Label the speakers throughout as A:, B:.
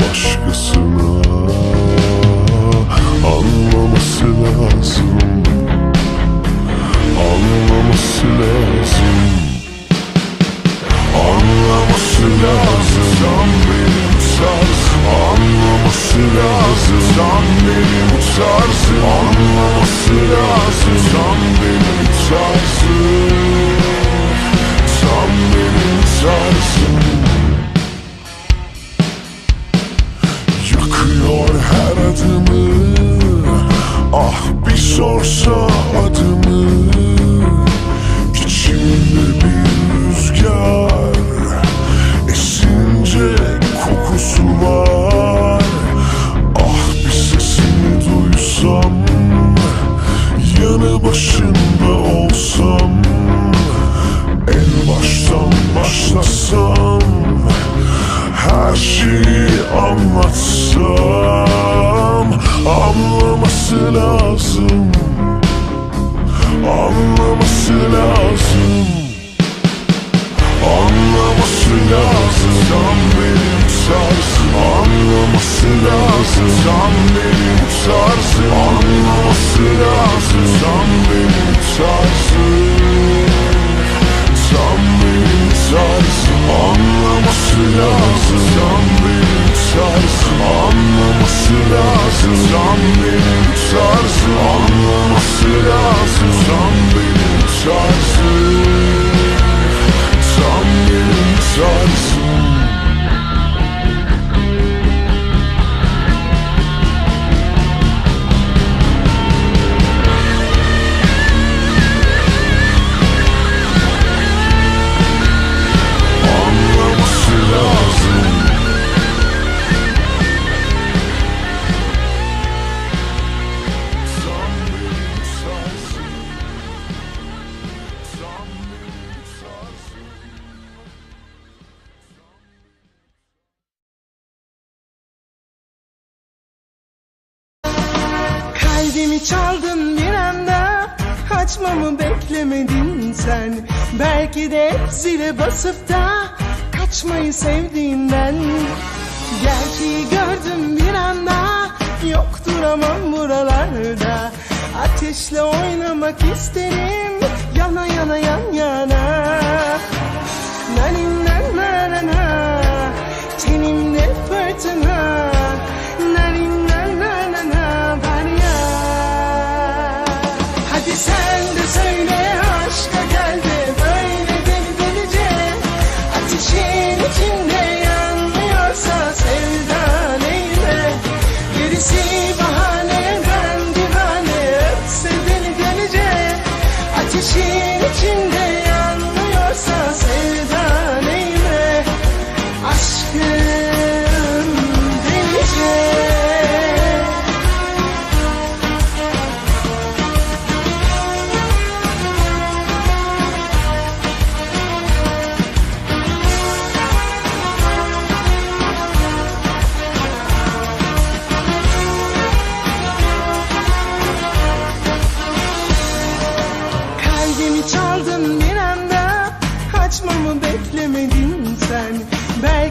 A: başkasına. Anlaması lazım. Anlaması lazım. Anlaması lazım. Sen benim tarzım Anlaması lazım. Sen benim tarzım Anlaması lazım. Sen benim tarzım sorsa adımı İçimde bir rüzgar Esince kokusu var. Ah bir sesini duysam Yanı başında olsam En baştan başlasam her şeyi anlatsam Anlaması lazım Anlaması lazım. Anlaması lazım. Sen benim tarzım Anlaması lazım. Sen benim tarzım Anlaması lazım. Sen benim tarzım Sen benim tarzım Anlaması lazım. Sen benim tarzım Anlaması lazım
B: Kalbimi çaldın bir anda. Açmamı beklemedin sen? Belki de zile basıp da Kaçmayı sevdiğinden. Gerçeği gördüm bir anda. Yok duramam buralarda. Ateşle oynamak isterim. Yana yana yan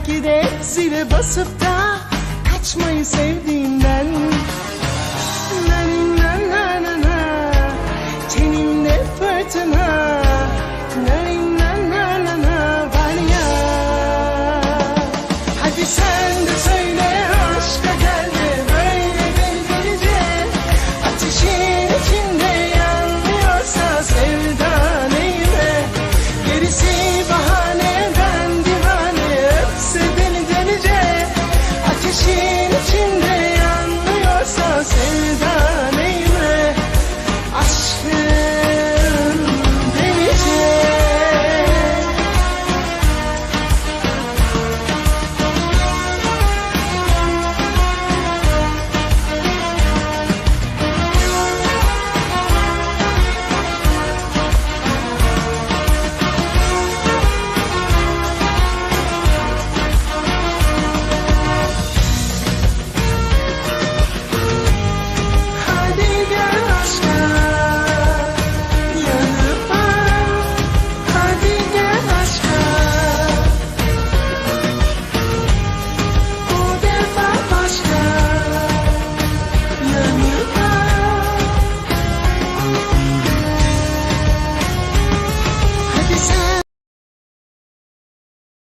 B: Belki de zile basıp da kaçmayı sevdiğinden. Na na na na na fırtına